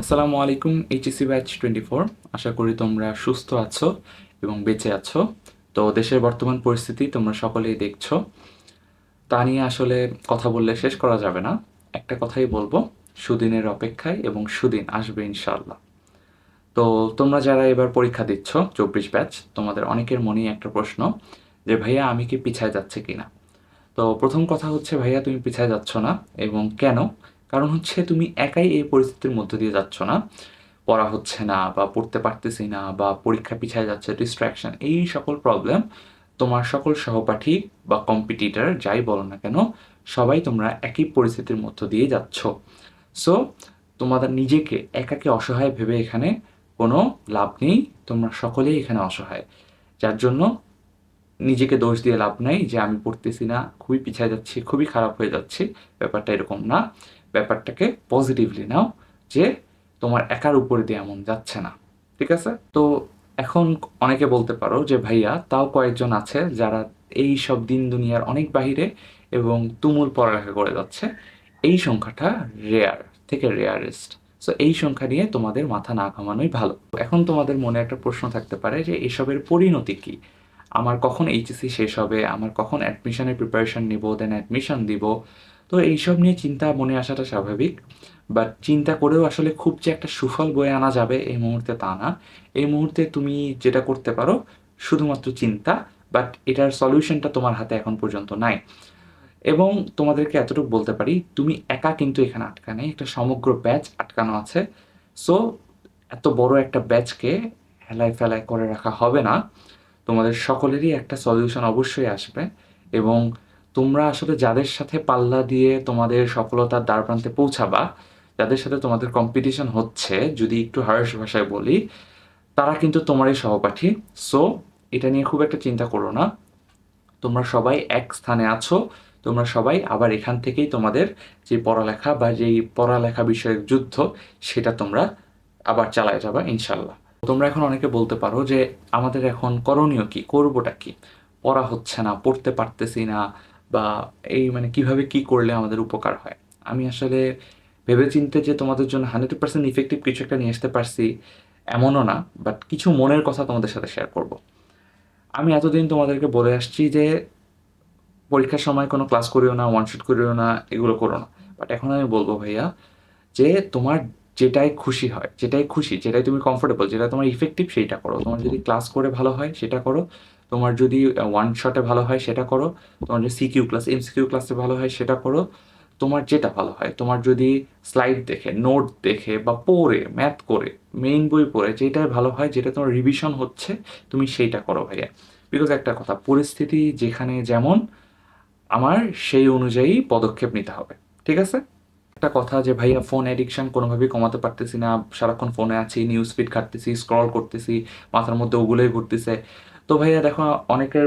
আসসালামু আলাইকুম HSC batch twenty four আশা করি তোমরা সুস্থ আছো এবং বেঁচে আছো। তো দেশের বর্তমান পরিস্থিতি তোমরা সকলেই দেখছ। তা নিয়ে আসলে কথা বললে শেষ করা যাবে না। একটা কথাই বলব, সুদিনের অপেক্ষায় এবং সুদিন আসবে ইনশাল্লাহ তো তোমরা যারা এবার পরীক্ষা দিচ্ছ, চব্বিশ ব্যাচ, তোমাদের অনেকের মনেই একটা প্রশ্ন যে, ভাইয়া, আমি কি পিছায় যাচ্ছে কিনা? তো প্রথম কথা হচ্ছে, ভাইয়া, তুমি পিছায় যাচ্ছ না এবং কেন? কারণ হচ্ছে তুমি একাই এই পরিস্থিতির মধ্য দিয়ে যাচ্ছ না। পড়া হচ্ছে না বা পড়তে পারতেছি না বা পরীক্ষা পিছায় যাচ্ছে ডিস্ট্র্যাকশন এই সকল প্রবলেম তোমার সকল সহপাঠী বা কম্পিটিটার যাই বলো না কেন, সবাই তোমরা একই পরিস্থিতির মধ্য দিয়ে যাচ্ছ। সো তোমাদের নিজেকে একাকে অসহায় ভেবে এখানে কোনো লাভ নেই, তোমরা সকলেই এখানে অসহায়। যার জন্য নিজেকে দোষ দিয়ে লাভ নেই যে আমি পড়তেছি না, খুবই পিছিয়ে যাচ্ছি, খুবই খারাপ হয়ে যাচ্ছে, ব্যাপারটা এরকম না। ব্যাপারটাকে পজিটিভলি নাও যে তোমার একার উপরে দিয়ে এমন যাচ্ছে না, ঠিক আছে? তো এখন অনেকে বলতে পারো যে, ভাইয়া, তাও কয়েকজন আছে যারা এই সব দিন দুনিয়ার অনেক বাহিরে এবং তুমুল পড়ালেখা করে যাচ্ছে। এই সংখ্যাটা রেয়ার থেকে রেয়ারেস্ট সো এই সংখ্যা নিয়ে তোমাদের মাথা না ঘামানোই ভালো। এখন তোমাদের মনে একটা প্রশ্ন থাকতে পারে যে, এসবের পরিণতি কী? আমার কখন এইচএসসি শেষ হবে? আমার কখন অ্যাডমিশনের প্রিপারেশন নিব? দেন অ্যাডমিশন দিব? তো এইসব নিয়ে চিন্তা, মনে আসাটা স্বাভাবিক। বাট চিন্তা করেও আসলে খুব যে একটা সুফল বয়ে আনা যাবে এই মুহূর্তে তা না। এই মুহূর্তে তুমি যেটা করতে পারো, শুধুমাত্র চিন্তা বাট এটার সলিউশনটা তোমার হাতে এখন পর্যন্ত নাই। এবং তোমাদেরকে এতটুকু বলতে পারি, তুমি একা কিন্তু এখানে আটকা নেই, একটা সমগ্র ব্যাচ আটকানো আছে। সো এত বড় একটা ব্যাচকে হেলায় ফেলায় করে রাখা হবে না। তোমাদের সকলেরই একটা সলিউশন অবশ্যই আসবে। এবং তোমরা আসলে যাদের সাথে পাল্লা দিয়ে তোমাদের সফলতার দ্বার প্রান্তে পৌঁছাবা, যাদের সাথে তোমাদের কম্পিটিশন হচ্ছে, যদি একটু হার্শ ভাষায় বলি, তারা কিন্তু তোমারই সহপাঠী। সো এটা নিয়ে খুব একটা চিন্তা করো না। তোমরা সবাই এক স্থানে আছো। তোমরা সবাই আবার এখান থেকেই তোমাদের যে পড়ালেখা বা যেই পড়ালেখা বিষয়ক যুদ্ধ, সেটা তোমরা আবার চালায় যাবা ইনশাল্লাহ তোমরা এখন অনেকে বলতে পারো যে, আমাদের এখন করণীয় কি? করবোটা কি? পড়া হচ্ছে না, পড়তে পারতেছি না বা এই মানে কীভাবে কি করলে আমাদের উপকার হয়। আমি আসলে ভেবে চিনতে যে তোমাদের জন্য হান্ড্রেড পার্সেন্ট ইফেক্টিভ কিছু একটা নিয়ে আসতে পারছি এমনও না বাট কিছু মনের কথা তোমাদের সাথে শেয়ার করব। আমি এতদিন তোমাদেরকে বলে আসছি যে পরীক্ষার সময় কোনো ক্লাস করিও না ওয়ান শুট করিও না, এগুলো করো না। বাট এখন আমি বলব ভাইয়া যে তোমার যেটাই খুশি হয় যেটাই খুশি যেটাই তুমি কমফোর্টেবল যেটা তোমার ইফেক্টিভ সেইটা করো। তোমার যদি ক্লাস করে ভালো হয় সেটা করো। তোমার যদি ওয়ান শটে ভালো হয় সেটা করো। তোমার যদি সিকিউ ক্লাস এমসিকিউ ক্লাসে ভালো হয় সেটা করো। তোমার যেটা ভালো হয় তোমার যদি স্লাইড দেখে নোট দেখে বা পড়ে ম্যাথ করে মেইন বই পড়ে যেটাই ভালো হয় যেটা তোমার রিভিশন হচ্ছে তুমি সেইটা করো ভাইয়া। বিকজ একটা কথা পরিস্থিতি যেখানে যেমন আমার সেই অনুযায়ী পদক্ষেপ নিতে হবে। ঠিক আছে? একটা কথা যে, ভাইয়া ফোন অ্যাডিকশন কোনোভাবেই কমাতে পারতেছি না। সারাক্ষণ ফোনে আছি নিউজ ফিড ঘাটতেছি স্ক্রল করতেছি, মাথার মধ্যে ওগুলোই ঘুরতেছে। তো ভাইয়া দেখো, অনেকের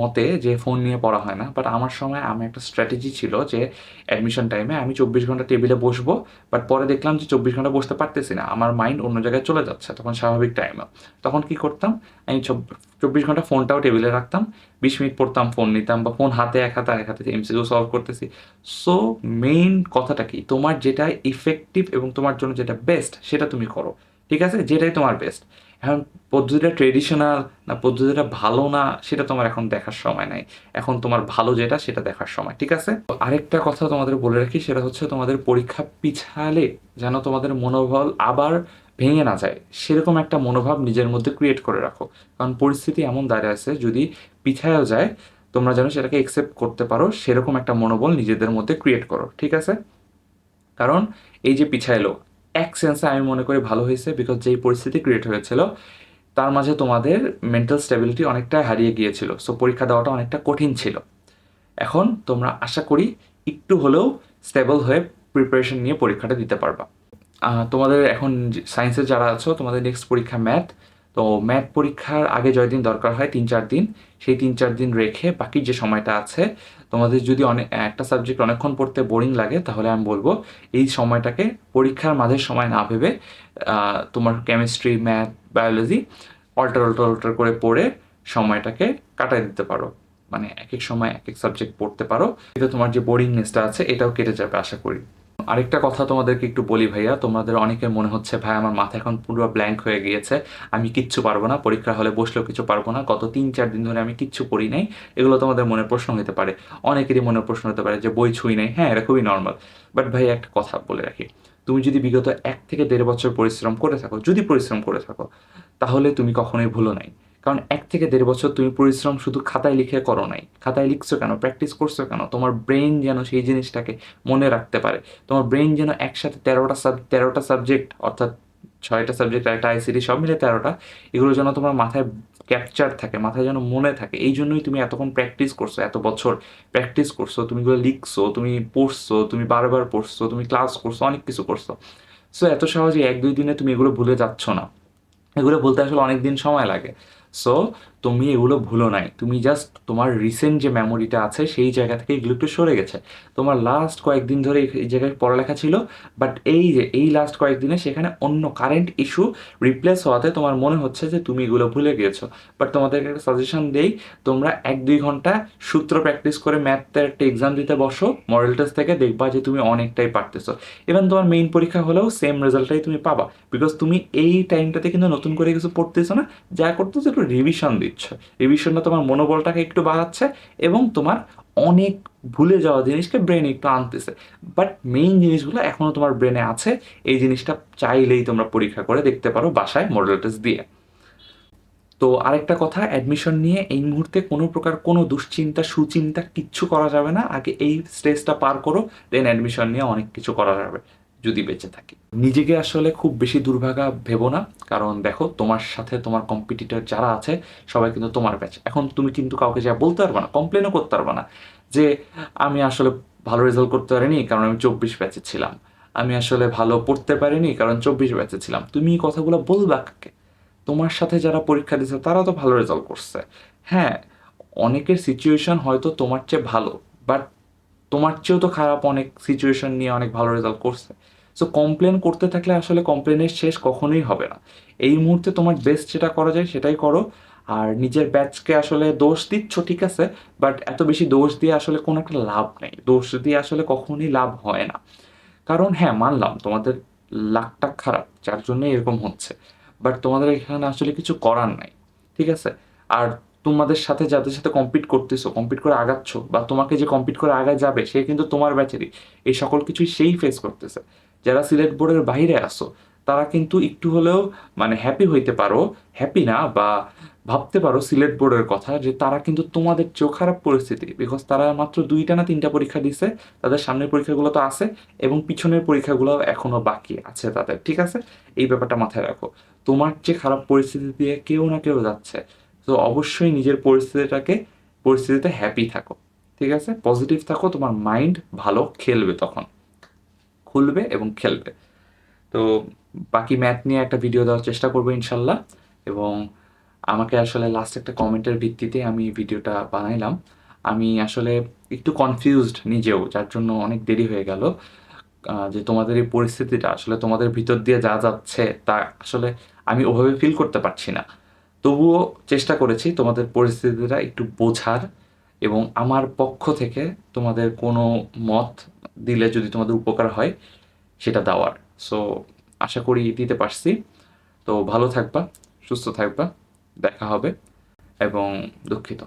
মতে যে ফোন নিয়ে পড়া হয় না বাট আমার সময় আমি একটা স্ট্র্যাটেজি ছিল যে অ্যাডমিশন টাইমে আমি চব্বিশ ঘণ্টা টেবিলে বসবো বাট পরে দেখলাম যে চব্বিশ ঘণ্টা বসতে পারতেছি না, আমার মাইন্ড অন্য জায়গায় চলে যাচ্ছে তখন স্বাভাবিক টাইমে তখন কি করতাম, আমি চব্বিশ ঘণ্টা ফোনটাও টেবিলে রাখতাম, বিশ মিনিট পড়তাম ফোন নিতাম, বা ফোন হাতে এক হাতে এক হাতে এমসিকিউ সলভ করতেছি। সো মেইন কথাটা কি, তোমার যেটা ইফেক্টিভ এবং তোমার জন্য যেটা বেস্ট সেটা তুমি করো, ঠিক আছে? যেটাই তোমার বেস্ট এখন পদ্ধতিটা ট্রেডিশনাল না, পদ্ধতিটা ভালো না, সেটা তোমার এখন দেখার সময় নাই। এখন তোমার ভালো যেটা, সেটা দেখার সময়, ঠিক আছে? আরেকটা কথা তোমাদের বলে রাখি, সেটা হচ্ছে তোমাদের পরীক্ষা পিছালে যেন তোমাদের মনোবল আবার ভেঙে না যায়। সেরকম একটা মনোভাব নিজের মধ্যে ক্রিয়েট করে রাখো। কারণ পরিস্থিতি এমন দাঁড়িয়ে আছে, যদি পিছায়ও যায়, তোমরা যেন সেটাকে একসেপ্ট করতে পারো, সেরকম একটা মনোবল নিজেদের মধ্যে ক্রিয়েট করো, ঠিক আছে? কারণ এই যে পিছাইলো এক সেন্সে আমি মনে করি ভালো হয়েছে বিকজ যেই পরিস্থিতি ক্রিয়েট হয়েছিল, তার মাঝে তোমাদের মেন্টাল স্টেবিলিটি অনেকটা হারিয়ে গিয়েছিল। সো পরীক্ষা দেওয়াটা অনেকটা কঠিন ছিল। এখন তোমরা আশা করি একটু হলেও স্টেবল হয়ে প্রিপারেশন নিয়ে পরীক্ষাটা দিতে পারবা। তোমাদের এখন সায়েন্সের যারা আছো, তোমাদের নেক্সট পরীক্ষা ম্যাথ তো ম্যাথ পরীক্ষার আগে যয় দিন দরকার হয় তিন চার দিন, সেই তিন চার দিন রেখে বাকি যে সময়টা আছে, তোমাদের যদি অনেক একটা সাবজেক্ট অনেকক্ষণ পড়তে বোরিং লাগে, তাহলে আমি বলব এই সময়টাকে পরীক্ষার মাঝের সময় না ভেবে তোমার chemistry math biology alter alter alter করে পড়ে সময়টাকে কাটাই দিতে পারো। মানে এক এক সময় এক এক সাবজেক্ট পড়তে পারো। এটা তোমার যে বোরিংনেসটা আছে, এটাও কেটে যাবে, আশা করি। আরেকটা কথা তোমাদেরকে একটু বলি ভাইয়া, তোমাদের অনেকের মনে হচ্ছে, ভাই, আমার মাথা এখন পুরো ব্ল্যাঙ্ক হয়ে গিয়েছে, আমি কিচ্ছু পারব না, পরীক্ষা হলে বসলেও কিছু পারব না, গত তিন, চার দিন ধরে আমি কিচ্ছু পড়ি নাই। এগুলো তোমাদের মনে প্রশ্ন হতে পারে। অনেকেরই মনে প্রশ্ন হতে পারে যে, বই ছুঁই নাই। হ্যাঁ এটা খুবই নর্মাল বাট ভাই একটা কথা বলে রাখি। তুমি যদি বিগত এক থেকে দেড় বছর পরিশ্রম করে থাকো, যদি পরিশ্রম করে থাকো, তাহলে তুমি কখনোই ভুলো নাই। কারণ এক থেকে দেড় বছর তুমি পরিশ্রম শুধু খাতায় লিখে করো নাই। খাতায় লিখছো কেন? প্র্যাকটিস করছ কেন? তোমার ব্রেন যেন সেই জিনিসটাকে মনে রাখতে পারে। তোমার ব্রেন যেন একসাথে তেরোটা সাব তেরোটা সাবজেক্ট অর্থাৎ ছয়টা সাবজেক্ট একটা আইসিডি সব মিলে তেরোটা, এগুলো যেন তোমার মাথায় ক্যাপচার থাকে, মাথায় যেন মনে থাকে। এই জন্যই তুমি এতক্ষণ প্র্যাকটিস করছ, এত বছর প্র্যাকটিস করছ, তুমি এগুলো লিখছো, তুমি পড়ছো, তুমি বারবার পড়ছো, তুমি ক্লাস করছ, অনেক কিছু করছ। সো এত সহজে এক দুই দিনে তুমি এগুলো ভুলে যাচ্ছ না। এগুলো বলতে আসলে অনেক দিন সময় লাগে। সো তুমি এগুলো ভুলো নাই। তুমি জাস্ট তোমার রিসেন্ট যে মেমোরিটা আছে, সেই জায়গা থেকে এগুলো একটু সরে গেছে। তোমার লাস্ট কয়েকদিন ধরে এই- জায়গায় পড়ালেখা ছিল বাট এই যে, এই লাস্ট কয়েকদিনে সেখানে অন্য কারেন্ট ইস্যু রিপ্লেস হওয়াতে তোমার মনে হচ্ছে যে তুমি এগুলো ভুলে গিয়েছো। বাট তোমাদেরকে একটা সাজেশন দেই, তোমরা এক দুই ঘণ্টা সূত্র প্র্যাকটিস করে ম্যাথের একটা এক্সাম দিতে বসো মডেল টেস্ট থেকে দেখবা যে তুমি অনেকটাই পারতেছো। ইভেন তোমার মেইন পরীক্ষা হলেও সেম রেজাল্টটাই তুমি পাবা। বিকজ তুমি এই টাইমটাতে কিন্তু নতুন করে কিছু পড়তেছো না, যা করতেছো একটু রিভিশন দিচ্ছ। রিভিশনটা তোমার মনোবলটাকে একটু বাড়াচ্ছে এবং তোমার অনেক ভুলে যাওয়া জিনিসকে ব্রেনে একটু আনতেছে। বাট মেইন জিনিসগুলো এখনও তোমার ব্রেনে আছে। এই জিনিসটা চাইলেই তোমরা পরীক্ষা করে দেখতে পারো বাসায় মডেল টেস্ট দিয়ে। তো আরেকটা কথা অ্যাডমিশন নিয়ে এই মুহূর্তে কোনো প্রকার কোনো দুশ্চিন্তা, সুচিন্তা কিচ্ছু করা যাবে না। আগে এই স্টেজটা পার করো দেন অ্যাডমিশন নিয়ে অনেক কিছু করা যাবে। যদি বেঁচে থাকি। নিজেকে আসলে খুব বেশি দুর্ভাগা ভেবো না, কারণ দেখো, তোমার সাথে তোমার কম্পিটিটর যারা আছে, সবাই কিন্তু তোমার ব্যাচ এখন তুমি কিন্তু কাউকে যা বলতে পারবে না কমপ্লেনও করতে পারবে না যে, আমি আসলে ভালো রেজাল্ট করতে পারিনি, কারণ আমি চব্বিশ ব্যাচে ছিলাম। আমি আসলে ভালো পড়তে পারিনি, কারণ চব্বিশ ব্যাচে ছিলাম। তুমি এই কথাগুলো বলবা কাকে? তোমার সাথে যারা পরীক্ষা দিচ্ছে তারা তো ভালো রেজাল্ট করছে। হ্যাঁ অনেকের সিচুয়েশন হয়তো তোমার চেয়ে ভালো বাট তোমার চেয়েও তো খারাপ অনেক সিচুয়েশন নিয়ে অনেক ভালো রেজাল্ট করছে। সো কমপ্লেন করতে থাকলে আসলে কমপ্লেনের শেষ কখনোই হবে না। এই মুহূর্তে তোমার বেস্ট যেটা করা যায় সেটাই করো। আর নিজের ব্যাচকে আসলে দোষ দিচ্ছ, ঠিক আছে? বাট এত বেশি দোষ দিয়ে আসলে কোনো একটা লাভ নেই। দোষ দিয়ে আসলে কখনোই লাভ হয় না। কারণ হ্যাঁ মানলাম তোমাদের লাকটা খারাপ, যার জন্য এরকম হচ্ছে। বাট তোমাদের এখানে আসলে কিছু করার নাই, ঠিক আছে? আর তোমাদের সাথে যাদের সাথে কম্পিট করতেছো কম্পিট করে আগাচ্ছ বা তোমাকে যে কম্পিট করে আগায় যাবে, সে কিন্তু তোমার ব্যাচেরই এই সকল কিছুই সেই ফেস করতেছে। যারা সিলেট বোর্ডের বাইরে আসো তারা কিন্তু একটু হলেও মানে হ্যাপি হইতে পারো হ্যাপি না বা ভাবতে পারো সিলেট বোর্ডের কথা যে তারা কিন্তু তোমাদের চেয়েও খারাপ পরিস্থিতি বিকজ তারা মাত্র দুইটা না তিনটা পরীক্ষা দিছে, তাদের সামনের পরীক্ষাগুলো তো আছে এবং পিছনের পরীক্ষাগুলো এখনও বাকি আছে তাদের, ঠিক আছে? এই ব্যাপারটা মাথায় রাখো। তোমার চেয়ে খারাপ পরিস্থিতি দিয়ে কেউ না কেউ যাচ্ছে। তো অবশ্যই নিজের পরিস্থিতিটাকে, পরিস্থিতিতে হ্যাপি থাকো, ঠিক আছে? পজিটিভ থাকো, তোমার মাইন্ড ভালো খেলবে তখন। খুলবে এবং খেলবে। তো বাকি ম্যাথ নিয়ে একটা ভিডিও দেওয়ার চেষ্টা করব ইনশাল্লাহ। এবং আমাকে আসলে লাস্ট একটা কমেন্টের ভিত্তিতে আমি ভিডিওটা বানাইলাম। আমি আসলে একটু কনফিউজড নিজেও, যার জন্য অনেক দেরি হয়ে গেল। যে তোমাদের এই পরিস্থিতিটা, আসলে তোমাদের ভিতর দিয়ে যা যাচ্ছে তা আসলে আমি ওভাবে ফিল করতে পারছি না। তবুও চেষ্টা করেছি তোমাদের পরিস্থিতিটা একটু বোঝার এবং আমার পক্ষ থেকে তোমাদের কোনো মত দিলে যদি তোমাদের উপকার হয়, সেটা দেওয়ার। সো আশা করি দিতে পারছি। তো ভালো থাকবা, সুস্থ থাকবা, দেখা হবে, এবং দুঃখিত।